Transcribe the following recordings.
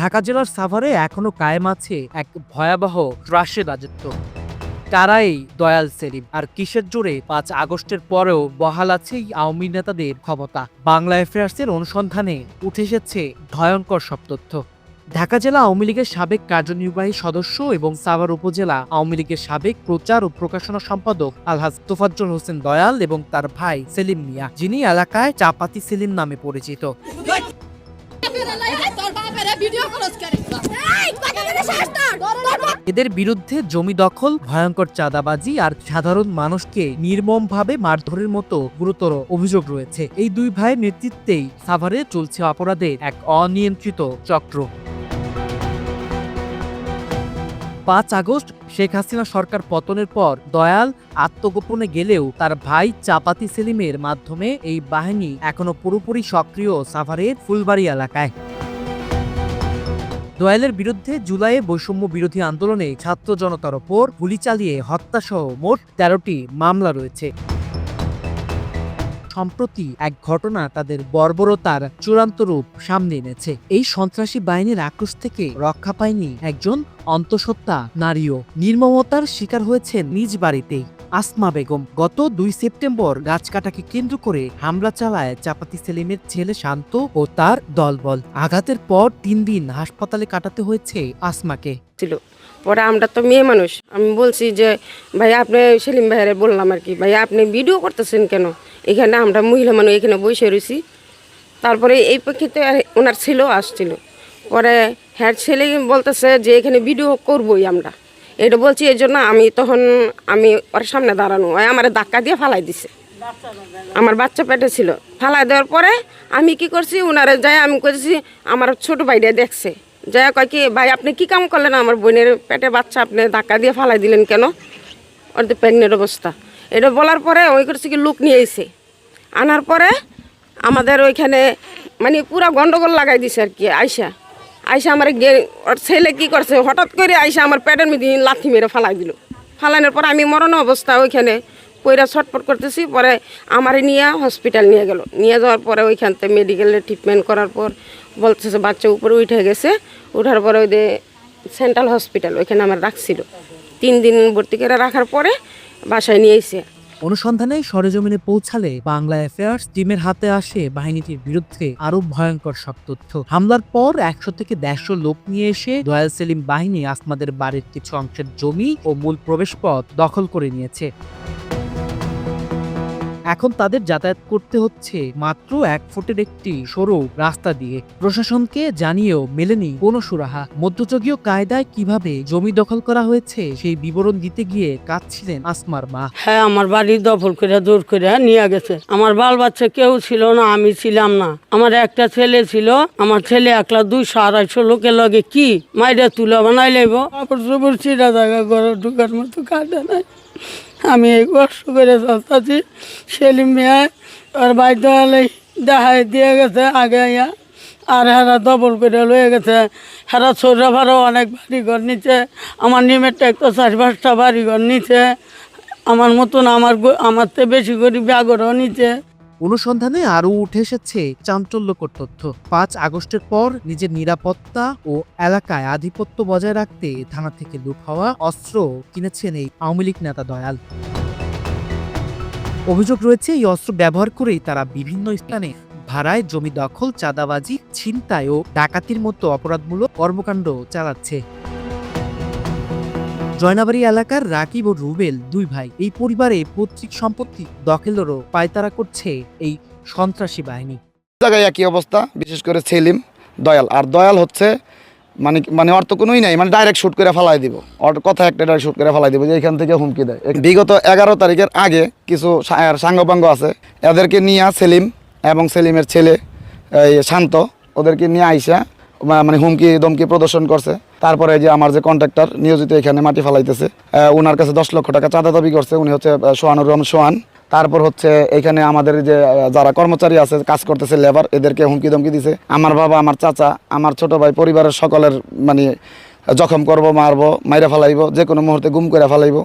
ঢাকা জেলার সাভারে এখনও কায়েম আছে এক ভয়াবহ ত্রাসের রাজত্ব। তারাই দয়াল সেলিম। আর কিসের জোরে পাঁচ আগস্টের পরেও বহাল আছে আওয়ামী নেতাদের ক্ষমতা। বাংলা অ্যাফেয়ার্সের অনুসন্ধানে উঠে এসেছে ভয়ঙ্কর সব তথ্য। ঢাকা জেলা আওয়ামী লীগের সাবেক কার্যনির্বাহী সদস্য এবং সাভার উপজেলা আওয়ামী লীগের সাবেক প্রচার ও প্রকাশনা সম্পাদক আলহাজ তোফাজ্জল হোসেন দয়াল এবং তার ভাই সেলিম মিয়া, যিনি এলাকায় চাপাতি সেলিম নামে পরিচিত। এদের বিরুদ্ধে জমি দখল ভয়ঙ্কর চাঁদাবাজি আর সাধারণ মানুষকে নির্মমভাবে মারধরের মতো গুরুতর অভিযোগ রয়েছে। এই দুই ভাইয়ের নেতৃত্বেই সাভারে চলছে অপরাধের এক অনিয়ন্ত্রিত চক্র। পাঁচ আগস্ট শেখ হাসিনা সরকার পতনের পর দয়াল আত্মগোপনে গেলেও তার ভাই চাপাতি সেলিমের মাধ্যমে এই বাহিনী এখনও পুরোপুরি সক্রিয় সাভারের ফুলবাড়ি এলাকায়। দয়ালের বিরুদ্ধে জুলাইয়ে বৈষম্য বিরোধী আন্দোলনে ছাত্র জনতার ওপর গুলি চালিয়ে হত্যাসহ মোট তেরোটি মামলা রয়েছে। সম্প্রতি এক ঘটনা তাদের বর্বরতার চূড়ান্ত রূপ সামনে এনেছে। এই সন্ত্রাসী বাহিনীর আক্রোশ থেকে রক্ষা পায়নি একজন অন্তঃসত্ত্বা নারীও নির্মমতার শিকার হয়েছেন নিজ বাড়িতেই। আসমা বেগম গত দুই সেপ্টেম্বর গাছ কাটাকে কেন্দ্র করে হামলা চালায় চাপাতি সেলিমের ছেলে শান্ত ও তার দলবল। আঘাতের পর তিন দিন হাসপাতালে কাটাতে হয়েছে আসমাকে। ছিল। পরে আমরা তো মেয়ে মানুষ। আমি বলছি যে, ভাই, আপনি সেলিম ভাইয়ারে বললাম আর কি, ভাই, আপনি ভিডিও করতেছেন কেন? এখানে আমরা মহিলা মানুষ, এখানে বসে রয়েছি তারপরে এই প্রেক্ষিতে ওনার ছেলেও আসছিল। পরে হ্যাঁ ছেলে বলতেছে যে, এখানে ভিডিও করবই আমরা। এটা বলছি, এই জন্য আমি তখন আমি ওর সামনে দাঁড়ানো। ওই আমার ধাক্কা দিয়ে ফালাই দিছে। আমার বাচ্চা পেটে ছিল। ফালাই দেওয়ার পরে আমি কি করছি ওনারে যাই আমি করেছি আমার ছোট ভাইটা দেখছে। যাই কয় কি, ভাই, আপনি কি কাম করলেন? আমার বোনের পেটে বাচ্চা, আপনি ধাক্কা দিয়ে ফালাই দিলেন কেন? ওর তো প্রেগনেন্ট অবস্থা। এটা বলার পরে ওই করছে কি, লোক নিয়ে এসে আনার পরে আমাদের ওইখানে মানে পুরা গন্ডগোল লাগাই দিছে আর কি আয়সা আয়সা আমার ছেলে কি করছে? হঠাৎ করে আয়সা আমার পেটের মধ্যে লাথি মেরে ফালাই দিল। ফালানোর পর আমি মরণ অবস্থা ওইখানে পইরা ছটপট করতেছি, পরে আমার নিয়ে হসপিটাল নিয়ে গেল। নিয়ে যাওয়ার পরে ওইখান থেকে মেডিকেলে ট্রিটমেন্ট করার পর বলতেছে বাচ্চা উপরে উঠে গেছে। উঠার পরে ওই যে সেন্ট্রাল হসপিটাল ওইখানে আমার রাখছিল। তিন দিন ভর্তি করে রাখার পরে বাসায় নিয়ে অনুসন্ধানে সরেজমিনে পৌঁছালে বাংলা অ্যাফেয়ার্স টিমের হাতে আসে বাহিনীটির বিরুদ্ধে আরও ভয়ঙ্কর সব তথ্য। হামলার পর একশো থেকে দেড়শো লোক নিয়ে এসে দয়াল সেলিম বাহিনী আসমাদের বাড়ির কিছু অংশের জমি ও মূল প্রবেশপথ দখল করে নিয়েছে। এখন তাদের যাতায়াত করতে হচ্ছে মাত্র এক ফুটের একটি সরু রাস্তা দিয়ে। প্রশাসনকে জানিয়েও মেলেনি কোনো সুরাহা। মধ্যযুগীয় কায়দায় কীভাবে জমি দখল করা হয়েছে সেই বিবরণ দিতে গিয়ে কাঁদছিলেন আসমার মা। হ্যাঁ আমার বাড়ি দখল করে, দূর করে নিয়ে গেছে। আমার বাল বাচ্চা কেউ ছিল না, আমি ছিলাম না। আমার একটা ছেলে ছিল, আমার ছেলে একলা দুইশো আড়াইশো লোকের লগে কি মাইরে তুলে বানাই লইব চিরা জায়গা, ঘরে ঢুকার মতো কাটে নাই। আমি এই কষ্ট করে চাচ্ছি সেলিম মিয়া ওর বাইর হলে দেখাই দিয়ে গেছে, আগে ইয়া আর হেরা দবল করে লয়ে গেছে। হেরা ছোটা ভাড়াও অনেক বাড়ি ঘর নিচে আমার নিমেরটা একটা চার পাঁচটা বাড়ি ঘর নিচে আমার মতন আমার আমার তো বেশি করে ব্যাগরও নিচে অনুসন্ধানে আরও উঠে এসেছে চাঞ্চল্যকর তথ্য। পাঁচ আগস্টের পর নিজের নিরাপত্তা ও এলাকায় আধিপত্য বজায় রাখতে থানা থেকে লুপ হওয়া অস্ত্র কিনেছেন এই আওয়ামী লীগ নেতা দয়াল। অভিযোগ রয়েছে, এই অস্ত্র ব্যবহার করেই তারা বিভিন্ন স্থানে ভাড়ায় জমি দখল, চাঁদাবাজি, ছিনতাই ও ডাকাতির মতো অপরাধমূলক কর্মকাণ্ড চালাচ্ছে। জয়নাবাড়ি এলাকার রাকিব ও রুবেল দুই ভাই এই পরিবারে পৈতৃক সম্পত্তি দখলেরও পায়তারা করছে এই সন্ত্রাসী বাহিনী। জায়গায় একই অবস্থা, বিশেষ করে সেলিম, দয়াল। আর দয়াল হচ্ছে মানে মানে অর্থ কোনোই নাই মানে ডাইরেক্ট শুট করে ফালাই দিব। ওর কথা একটা ডাইরেক্ট শুট করে ফালাই দিব যে এখান থেকে হুমকি দেয়। বিগত এগারো তারিখের আগে কিছু সাঙ্গপাঙ্গ আছে, এদেরকে নিয়ে সেলিম এবং সেলিমের ছেলে শান্ত, ওদেরকে নিয়ে আইসা মানে হুমকি দমকি প্রদর্শন করছে। তারপরে যে আমার যে কন্ট্রাক্টর নিয়োজিত এখানে মাটি ফালাইতেছে ওনার কাছে দশ লক্ষ টাকা চাঁদা দাবি করছে, উনি হচ্ছে সোহানুর রহমান সোহান। তারপর হচ্ছে এখানে আমাদের যে যারা কর্মচারী আছে, কাজ করতেছে লেবার এদেরকে হুমকি ধমকি দিছে। আমার বাবা, আমার চাচা, আমার ছোট ভাই, পরিবারের সকলের মানে জখম করব, মারবো, মাইরা ফেলাইব যে কোনো মুহূর্তে গুম করে ফেলাইব।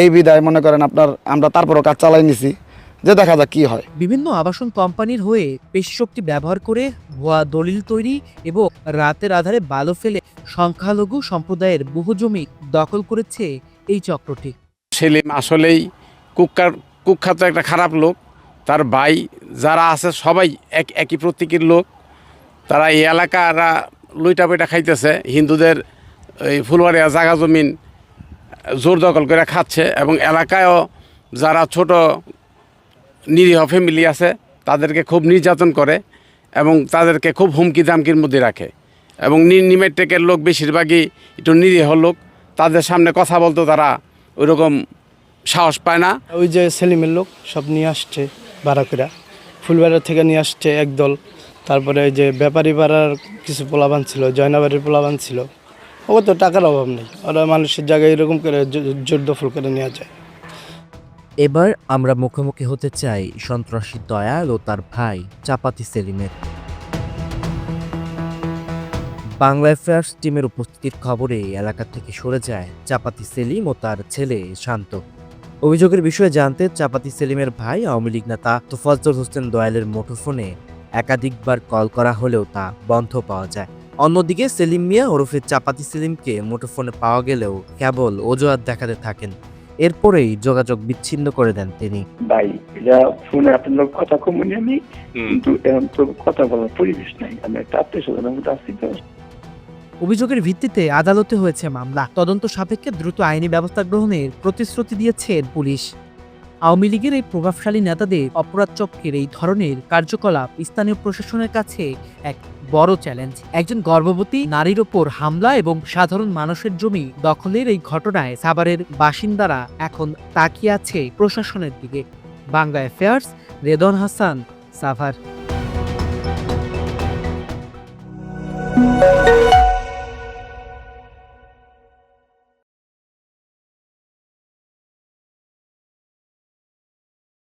এই বিদায় মনে করেন আপনার, আমরা তারপরও কাজ চালাই নিছি। যে দেখা যাক কি হয়। বিভিন্ন আবাসন কোম্পানির হয়ে পেশি শক্তি ব্যবহার করে ভুয়া দলিল তৈরি এবং রাতের আধারে বালু ফেলে সংখ্যালঘু সম্প্রদায়ের বহু জমি দখল করেছে এই চক্রটি। সেলিম আসলেই কুখ্যার কুখ্যাত একটা খারাপ লোক। তার ভাই যারা আছে সবাই এক একই প্রতীকের লোক। তারা এই এলাকারা লুইটা বইটা খাইতেছে হিন্দুদের এই ফুলবাড়িয়া জাগা জমিন জোর দখল করে খাচ্ছে এবং এলাকায়ও যারা ছোট নিরীহ ফ্যামিলি আছে, তাদেরকে খুব নির্যাতন করে এবং তাদেরকে খুব হুমকি দামকির মধ্যে রাখে। এবং নিমের টেকের লোক বেশিরভাগই একটু নিরীহ লোক, তাদের সামনে কথা বলতো তারা ওইরকম সাহস পায় না। ওই যে সেলিমের লোক সব নিয়ে আসছে ভাড়া করে। ফুলবাড়িয়া থেকে নিয়ে আসছে একদল তারপরে ওই যে ব্যাপারী পাড়ার কিছু পোলাবান ছিল, জয়নাবাড়ির পোলাবান ছিল। ও তো টাকার অভাব নেই, ওরা মানুষের জায়গায় এরকম করে জোর দখল করে নেওয়া যায়। এবার আমরা মুখোমুখি হতে চাই সন্ত্রাসী দয়াল ও তার ভাই চাপাতি সেলিমের। বাংলা অ্যাফেয়ার্স টিমের উপস্থিতির খবরে এলাকা থেকে সরে যায় চাপাতি সেলিম ও তার ছেলে শান্ত। অভিযোগের বিষয়ে জানতে চাপাতি সেলিমের ভাই আওয়ামী লীগ নেতা তোফাজ্জল হোসেন দয়ালের মুঠোফোনে একাধিকবার কল করা হলেও তা বন্ধ পাওয়া যায়। অন্যদিকে সেলিম মিয়া ওরফে চাপাতি সেলিমকে মুঠোফোনে পাওয়া গেলেও কেবল অজুহাত দেখাতে থাকেন। এরপরেই যোগাযোগ বিচ্ছিন্ন করে দেন তিনি। ভাই এটা ফোনে আপনার লোক কথা কমনি আমি কিন্তু এরকম তো কথা বলার পরিবেশ নাই। আমি একটা আত্মীয় স্বজনের মধ্যে আসছি তো। অভিযোগের ভিত্তিতে আদালতে হয়েছে মামলা। তদন্ত সাপেক্ষে দ্রুত আইনি ব্যবস্থা গ্রহণের প্রতিশ্রুতি দিয়েছে পুলিশ। আওয়ামী লীগের এই প্রভাবশালী নেতাদের অপরাধ চক্রের এই ধরনের কার্যকলাপ স্থানীয় প্রশাসনের কাছে এক বড় চ্যালেঞ্জ। একজন গর্ভবতী নারীর ওপর হামলা এবং সাধারণ মানুষের জমি দখলের এই ঘটনায় সাভারের বাসিন্দারা এখন তাকিয়ে আছে প্রশাসনের দিকে। বাংলা অ্যাফেয়ার্স রেদন হাসান, সাভার।